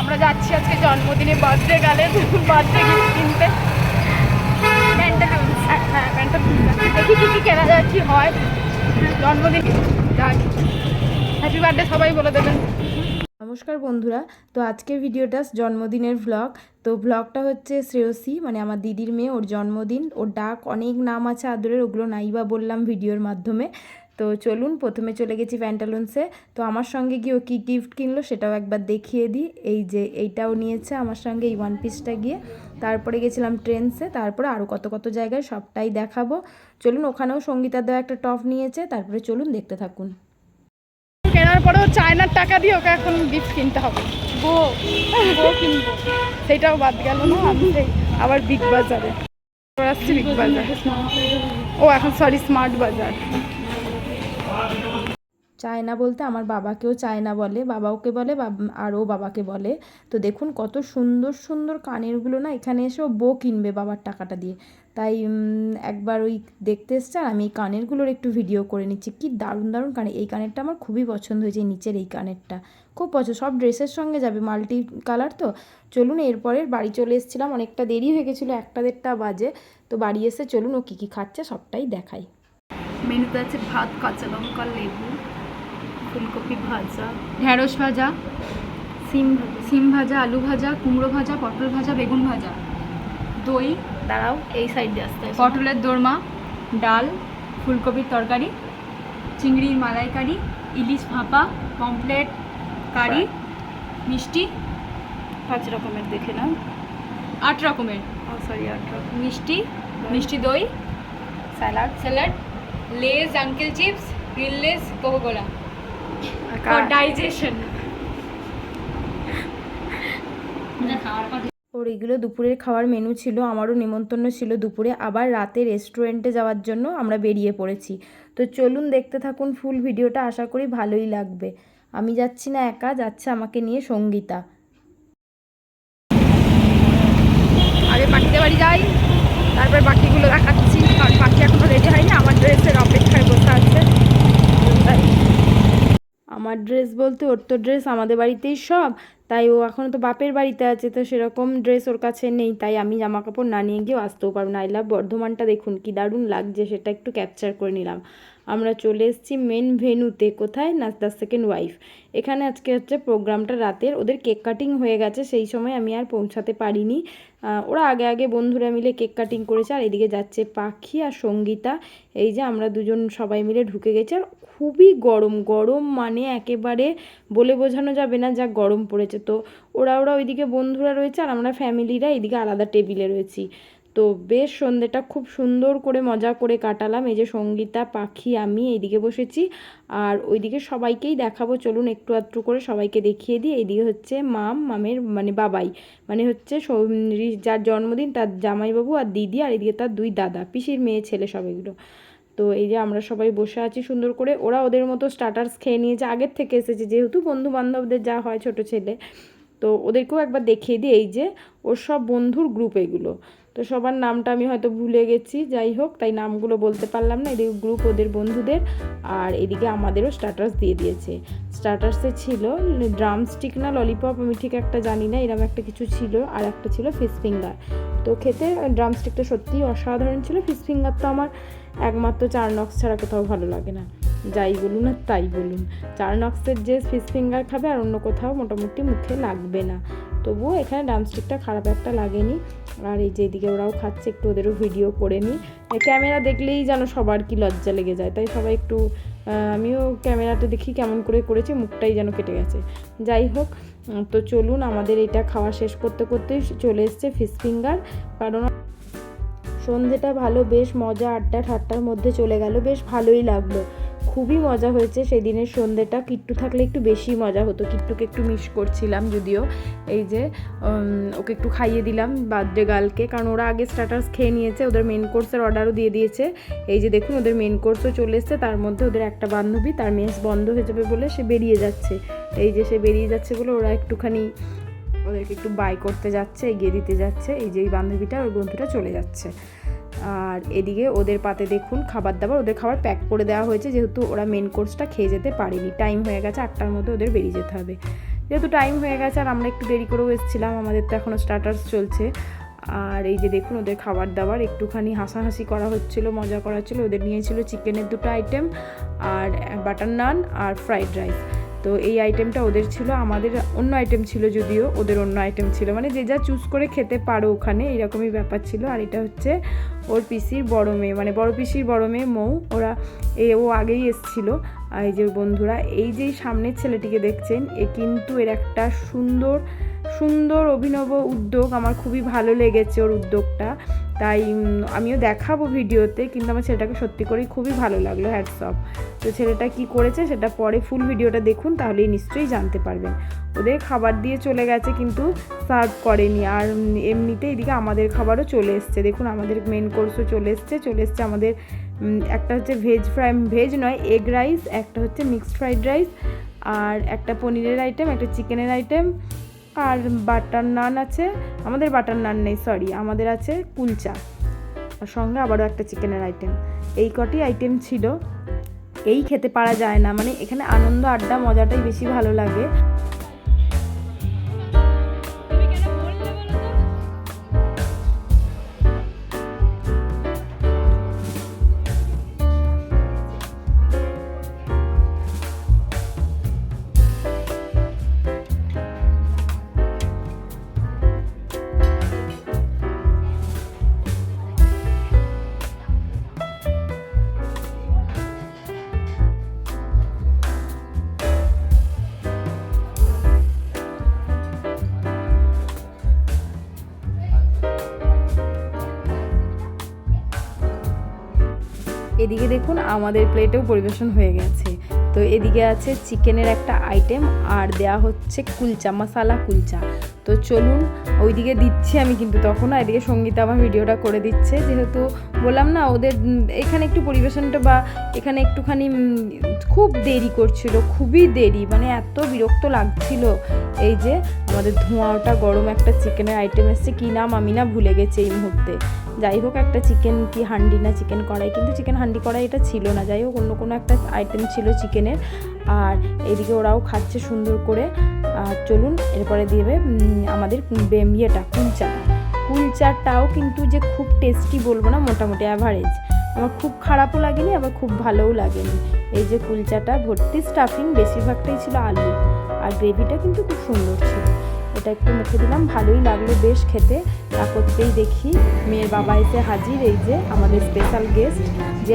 আমরা যাচ্ছি আজকে জন্মদিনে বার্থডে গেলে বার্থডে গিফট কিনতে। হ্যাঁ দেখি কী কী কেনা যায়, কী হয়। জন্মদিন হ্যাপি বার্থডে সবাই বলে দেবেন। নমস্কার বন্ধুরা, তো আজকের ভিডিওটা জন্মদিনের ভ্লগ তো ভ্লগটা হচ্ছে শ্রেয়সী মানে আমার দিদির মেয়ে, ওর জন্মদিন। ওর ডাক অনেক নাম আছে আদরের, ওগুলো নাইবা বললাম ভিডিওর মাধ্যমে। তো চলুন, প্রথমে চলে গেছি প্যান্টালুন্সে তো আমার সঙ্গে গিয়ে ও কী গিফট কিনলো সেটাও একবার দেখিয়ে দিই। এই যে এইটাও নিয়েছে আমার সঙ্গে, এই ওয়ান পিসটা গিয়ে। তারপরে গেছিলাম ট্রেন্সে তারপরে আরও কত কত জায়গায় সবটাই দেখাবো। চলুন, ওখানেও সঙ্গীতা দেওয়া একটা টপ নিয়েছে, তারপরে চলুন, দেখতে থাকুন। কেনার পরেও চায়নার টাকা দিয়ে ওকে এখন গিফট কিনতে হবে। বো বো কিনবো। সেটাও বাদ গেল না, আমি আবার বিগ বাজারে আসছি বিগ বাজার ও, এখন সরি স্মার্ট বাজার চায়না বলতে আমার বাবাকেও চায় না বলে বাবা ওকে বলে আর ও বাবাকে বলে। তো দেখুন কত সুন্দর সুন্দর কানেরগুলো না এখানে এসে ও বো কিনবে বাবার টাকাটা দিয়ে। তাই একবার ওই দেখতে এসছে আর আমি এই কানেরগুলোর একটু ভিডিও করে নিচ্ছি। কি দারুণ দারুণ কানের এই কানেরটা আমার খুবই পছন্দ হয়েছে নিচের এই কানেরটা। খুব পছন্দ, সব ড্রেসের সঙ্গে যাবে, মাল্টি কালার তো। চলুন এরপরের বাড়ি চলে এসেছিলাম, অনেকটা দেরি হয়ে গেছিল, একটা দেড়টা বাজে। তো বাড়ি এসে চলুন ও কী কী খাচ্ছে সবটাই দেখাই। মেনুতে আছে ভাত, কাঁচা লঙ্কা, লেবু। ফুলকপি ভাজা ঢেঁড়স ভাজা সিম সিম ভাজা আলু ভাজা কুমড়ো ভাজা পটল ভাজা বেগুন ভাজা। দই দাঁড়াও এই সাইড দিয়ে আসতে পটলের দোরমা ডাল ফুলকপির তরকারি চিংড়ির মালাইকারি ইলিশ ভাপা পমপ্লেট কারি মিষ্টি। পাঁচ রকমের দেখে নাও। আট রকমের। সরি আট রকম। মিষ্টি মিষ্টি দই salad salad Lay's uncle chips grill Lay's Coca Cola. R for কা- ডাইজেশন ওর এগুলো দুপুরের খাওয়ার মেনু ছিল আমারও নেমন্তন্ন ছিল দুপুরে। আবার রাতে রেস্টুরেন্টে যাওয়ার জন্য আমরা বেরিয়ে পড়েছি। তো চলুন দেখতে থাকুন ফুল ভিডিওটা আশা করি ভালোই লাগবে। আমি যাচ্ছি না একা যাচ্ছে আমাকে নিয়ে সঙ্গীতা। আগে পাখিদের বাড়ি যাই তারপরে পাখিগুলো দেখাচ্ছি। কারণ পাখি এখনও রেডি হয়নি আমার ড্রেসের অপেক্ষায় বসে আছে তাই আমার ড্রেস বলতে ওর তো ড্রেস আমাদের বাড়িতেই সব, তাই ও এখনও তো বাপের বাড়িতে আছে, তো সেরকম ড্রেস ওর কাছে নেই, তাই আমি জামা কাপড় না নিয়ে গিয়েও আসতেও পারব না। আই লাভ বর্ধমানটা দেখুন, কি দারুণ লাগছে, সেটা একটু ক্যাপচার করে নিলাম। আমরা চলে এসেছি মেন ভেনুতে কোথায়? না দ্য সেকেন্ড ওয়াইফ এখানে আজকে হচ্ছে প্রোগ্রামটা রাতের। ওদের কেক কাটিং হয়ে গেছে, সেই সময় আমি আর পৌঁছাতে পারিনি। ওরা আগে আগে বন্ধুরা মিলে কেক কাটিং করেছে, আর এদিকে যাচ্ছে পাখি আর সঙ্গীতা। এই যে আমরা দুজন সবাই মিলে ঢুকে গেছি, আর খুবই গরম। গরম মানে একেবারে বলে বোঝানো যাবে না যা গরম পড়েছে। তো ওরা ওরা ওইদিকে বন্ধুরা রয়েছে, আর আমরা ফ্যামিলিরা এইদিকে আলাদা টেবিলে রয়েছি। তো বেশ সন্ধ্যেটা খুব সুন্দর করে মজা করে কাটালাম। এই যে সঙ্গীতা, পাখি, আমি এইদিকে বসেছি। আর ওইদিকে সবাইকেই দেখাবো। চলুন একটু আধটু করে সবাইকে দেখিয়ে দিই। এইদিকে হচ্ছে মাম, মামের মানে বাবাই। মানে হচ্ছে যার জন্মদিন তার জামাইবাবু আর দিদি আর এদিকে তার দুই দাদা, পিসির মেয়ে, ছেলে সব এগুলো। তো এই যে আমরা সবাই বসে আছি সুন্দর করে। ওরা ওদের মতো স্টার্টার্স খেয়ে নিয়েছে। আগের থেকে এসেছে যেহেতু বন্ধু বান্ধবদের যা হয় ছোট ছেলে। তো ওদেরকেও একবার দেখিয়ে দিই। এই যে ওর সব বন্ধুর গ্রুপ এগুলো। তো সবার নামটা আমি হয়তো ভুলে গেছি, যাই হোক, তাই নামগুলো বলতে পারলাম না এদিকে গ্রুপ ওদের বন্ধুদের, আর এদিকে আমাদেরও স্টার্টার্স দিয়ে দিয়েছে। স্টার্টার্সে ছিল ড্রাম স্টিক না ললিপপ আমি ঠিক একটা জানি না এরকম একটা কিছু ছিল, আর একটা ছিল ফিশ ফিঙ্গার তো খেতে ড্রাম স্টিকটা সত্যিই অসাধারণ ছিল ফিশ ফিঙ্গার তো আমার একমাত্র চার নক্স ছাড়া কোথাও ভালো লাগে না। যাই বলুন আর তাই বলুন, চার নক্সের যে ফিশ ফিঙ্গার খাবে আর অন্য কোথাও মোটামুটি মুখে লাগবে না। তবুও এখানে ড্রামস্টিকটা খারাপ একটা লাগেনি। আর এই যে এদিকে ওরাও খাচ্ছে, একটু ওদেরও ভিডিও করে নিই। ক্যামেরা দেখলেই যেন সবার কি লজ্জা লেগে যায়। তাই সবাই একটু আমিও ক্যামেরাটা দেখি কেমন করে করেছি, মুখটাই যেন কেটে গেছে। যাই হোক তো চলুন, আমাদের এটা খাওয়া শেষ করতে করতেই চলে এসছে ফিশ ফিঙ্গার কারণ সন্ধেটা ভালো, বেশ মজা, আড্ডা, ঠাট্টার মধ্যে চলে গেল, বেশ ভালোই লাগল। খুবই মজা হয়েছে সেদিনের সন্ধেটা কিট্টু থাকলে একটু বেশি মজা হতো। কিট্টুকে একটু মিস করছিলাম যদিও। এই যে ওকে একটু খাইয়ে দিলাম বার্থডে গার্লকে। কারণ ওরা আগে স্টার্টার্স খেয়ে নিয়েছে, ওদের মেন কোর্সের অর্ডারও দিয়ে দিয়েছে। এই যে দেখুন, ওদের মেন কোর্সও চলে এসছে। তার মধ্যে ওদের একটা বান্ধবী, তার মেস বন্ধ হয়ে যাবে বলে সে বেরিয়ে যাচ্ছে। এই যে সে বেরিয়ে যাচ্ছে বলে ওরা একটুখানি ওদেরকে একটু বাই করতে যাচ্ছে, এগিয়ে দিতে যাচ্ছে। এই যে এই বান্ধবীটা ওর বন্ধুটা চলে যাচ্ছে। আর এদিকে ওদের পাতে দেখুন খাবার দাবার, ওদের খাবার প্যাক করে দেওয়া হয়েছে, যেহেতু ওরা মেন কোর্সটা খেয়ে যেতে পারেনি। টাইম হয়ে গেছে আটটার মধ্যে ওদের বেরিয়ে যেতে হবে। যেহেতু টাইম হয়ে গেছে আর আমরা একটু দেরি করেও এসেছিলাম, আমাদের তো এখনও স্টার্টার্স চলছে। আর এই যে দেখুন ওদের খাবার দাবার, একটুখানি হাসাহাসি করা হচ্ছিল, মজা করা হচ্ছিল, ওদের নিয়েছিল চিকেনের দুটো আইটেম আর বাটার নান আর ফ্রাইড রাইস তো এই আইটেমটা ওদের ছিল, আমাদের অন্য আইটেম ছিল যদিও ওদের অন্য আইটেম ছিল। মানে যে যা চুজ করে খেতে পারো ওখানে এরকমই ব্যাপার ছিল। আর এটা হচ্ছে ওর পিসির বড় মেয়ে মানে বড় পিসির বড় মেয়ে মৌ। ওরা এ, ও আগেই এসছিল। এই যে বন্ধুরা, এই যে সামনের ছেলেটিকে দেখছেন, এ কিন্তু এর একটা সুন্দর সুন্দর অভিনব উদ্যোগ। আমার খুবই ভালো লেগেছে ওর উদ্যোগটা। তাই আমিও দেখাবো ভিডিওতে, কিন্তু আমার ছেলেটাকে সত্যি করেই খুবই ভালো লাগল হ্যাটসঅপ তো ছেলেটা কি করেছে, সেটা পরে ফুল ভিডিওটা দেখুন, তাহলেই নিশ্চয়ই জানতে পারবেন। ওদের খাবার দিয়ে চলে গেছে, কিন্তু সার্ভ করেনি। আর এমনিতে এদিকে আমাদের খাবারও চলে এসছে। দেখুন, আমাদের মেন কোর্সও চলে এসছে চলে এসছে আমাদের একটা হচ্ছে ভেজ ফ্রাই ভেজ নয় এগ রাইস একটা হচ্ছে মিক্সড ফ্রাইড রাইস আর একটা পনিরের আইটেম একটা চিকেনের আইটেম আর বাটার নান আছে। আমাদের বাটার নান নেই সরি আমাদের আছে কুলচা। আর সঙ্গে আবারও একটা চিকেনের আইটেম এই কটি আইটেম ছিল। এই খেতে পারা যায় না মানে এখানে আনন্দ, আড্ডা, মজাটাই বেশি ভালো লাগে। এদিকে দেখুন আমাদের প্লেটেও পরিবেশন হয়ে গেছে। তো এদিকে আছে চিকেনের একটা আইটেম আর দেয়া হচ্ছে কুলচা, মশালা কুলচা। তো চলুন, ওইদিকে দিচ্ছি আমি কিন্তু তখন এদিকে সঙ্গীতা আমার ভিডিওটা করে দিচ্ছে। যেহেতু বললাম না, ওদের এখানে একটু পরিবেশনটা বা এখানে একটুখানি খুব দেরি করছিল, খুবই দেরি মানে এত বিরক্ত লাগছিল। এই যে আমাদের ধোঁয়া ওটা গরম একটা চিকেনের আইটেম এসছে, কী নাম আমি না ভুলে গেছি এই মুহূর্তে। যাই হোক, একটা চিকেন কি হান্ডি না চিকেন কড়াই, কিন্তু চিকেন হান্ডি কড়াই এটা ছিল না। যাই হোক, অন্য কোনো একটা আইটেম ছিল চিকেনের আর এদিকে ওরাও খাচ্ছে সুন্দর করে। আর চলুন, এরপরে দিবে আমাদের বে- ইয়েটা কুলচাটা কুলচাটাও কিন্তু যে খুব টেস্টি বলব না, মোটামুটি অ্যাভারেজ আমার খুব খারাপও লাগেনি, আবার খুব ভালোও লাগেনি। এই যে কুলচাটা, ভর্তি স্টাফিং বেশিরভাগটাই ছিল আলু। আর গ্রেভিটা কিন্তু খুব সুন্দর ছিল। এটা একটু মুখে দিলাম, ভালোই লাগল বেশ খেতে। তা করতেই দেখি, মেয়ের বাবা এসে হাজির, এই যে আমাদের স্পেশাল গেস্ট যে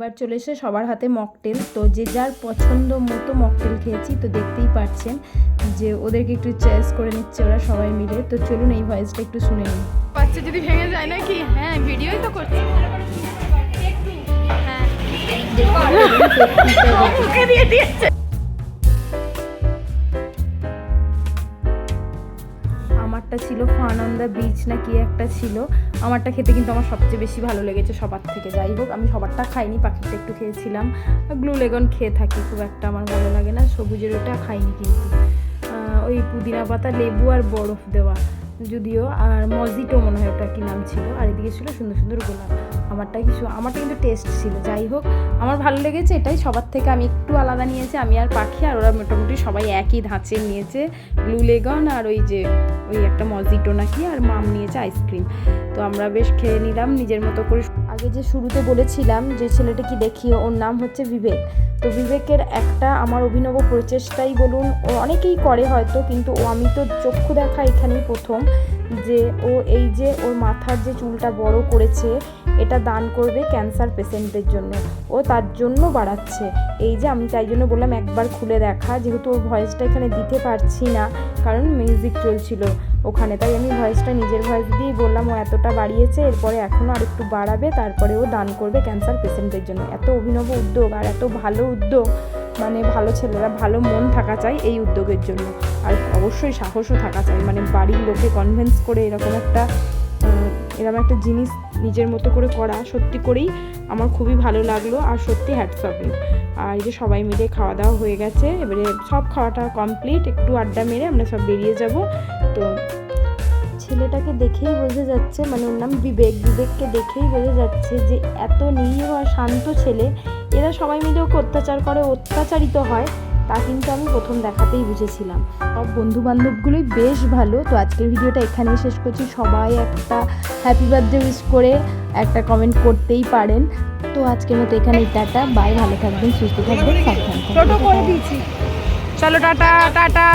এবার চলে এসে সবার হাতে মকটেল তো যে যার পছন্দ মতো মকটেল খেয়েছি তো দেখতেই পাচ্ছেন যে ওদেরকে একটু চয়েস করে নিচ্ছে ওরা সবাই মিলে। তো চলুন এই ভয়েসটা একটু শুনে নিন বাচ্চা যদি ভেঙে যায় নাকি? হ্যাঁ ভিডিওই তো করছি। হ্যাঁ। মুখে দিয়ে দিয়েছে। একটা ছিল ফান অন দ্য বিচ না কি একটা ছিল। আমারটা খেতে কিন্তু আমার সবচেয়ে বেশি ভালো লেগেছে সবার থেকে। যাই হোক, আমি সবারটা খাইনি পাখিটা একটু খেয়েছিলাম। গ্লু লেগন খেয়ে থাকি, খুব একটা আমার ভালো লাগে না, সবুজের ওটা খাইনি কিন্তু। ওই পুদিনা পাতা, লেবু আর বরফ দেওয়া। যদিও আর মজিটো মনে হয় ওটা কি নাম ছিল, আর এদিকে ছিল সুন্দর সুন্দর গোলাপ। আমারটা কিছু, আমারটা কিন্তু টেস্ট ছিল। যাই হোক, আমার ভালো লেগেছে এটাই, সবার থেকে আমি একটু আলাদা নিয়েছি, আমি আর পাখি, আর ওরা মোটামুটি সবাই একই ধাঁচে নিয়েছে। ব্লু লেগন আর ওই যে, ওই একটা মজিটো নাকি, আর মাম নিয়েছে আইসক্রিম তো আমরা বেশ খেয়ে নিলাম, নিজের মতো করে। আগে যে শুরুতে বলেছিলাম যে ছেলেটা কি দেখি ওর নাম হচ্ছে বিবেক। তো বিবেকের একটা আমার অভিনব প্রচেষ্টাই বলুন, ও অনেকেই করে হয়তো, কিন্তু ও আমি তো চক্ষু দেখা এখানেই প্রথম। যে ও এই যে ওর মাথার যে চুলটা বড় করেছে, এটা দান করবে ক্যান্সার পেশেন্টদের জন্য। ও তার জন্য বাড়াচ্ছে। এই যে আমি তাই জন্য বললাম, একবার খুলে দেখা। যেহেতু ওর ভয়েসটা এখানে দিতে পারছি না, কারণ মিউজিক চলছিল ওখানে। তাই আমি ভয়েসটা নিজের ভয়েস দিয়েই বললাম, ও এতটা বাড়িয়েছে, এরপরে এখনও আর একটু বাড়াবে, তারপরে ও দান করবে ক্যান্সার পেশেন্টদের জন্য। এত অভিনব উদ্যোগ আর এত ভালো উদ্যোগ মানে ভালো ছেলেরা ভালো মন থাকা চাই এই উদ্যোগের জন্য। আর অবশ্যই সাহসও থাকা চাই। মানে বাড়ির লোকে কনভিন্স করে এরকম একটা এরকম একটা জিনিস নিজের মতো করে করা সত্যি করেই আমার খুবই ভালো লাগল আর সত্যি হ্যাটস অফ আর এই যে সবাই মিলে খাওয়া দাওয়া হয়ে গেছে, এবারে সব খাওয়াটা কমপ্লিট একটু আড্ডা মেরে আমরা সব বেরিয়ে যাব। তো ছেলেটাকে দেখেই বোঝা যাচ্ছে মানে ওর নাম বিবেক, বিবেককে দেখেই বোঝা যাচ্ছে যে এত নিরীহ আর শান্ত ছেলে। এরা সবাই মিলে ওকে অত্যাচার করে, অত্যাচারিত হয়। তা কিন্তু আমি প্রথম দেখাতেই বুঝেছিলাম। সব বন্ধু বান্ধবগুলোই বেশ ভালো। তো আজকের ভিডিওটা এখানেই শেষ করছি। সবাই একটা হ্যাপি বার্থডে উইশ করে একটা কমেন্ট করতেই পারেন। তো আজকের মতো এখানেই টাটা। বাই ভালো থাকবেন, সুস্থ থাকবেন, সাবধান চলো, টাটা টাটা।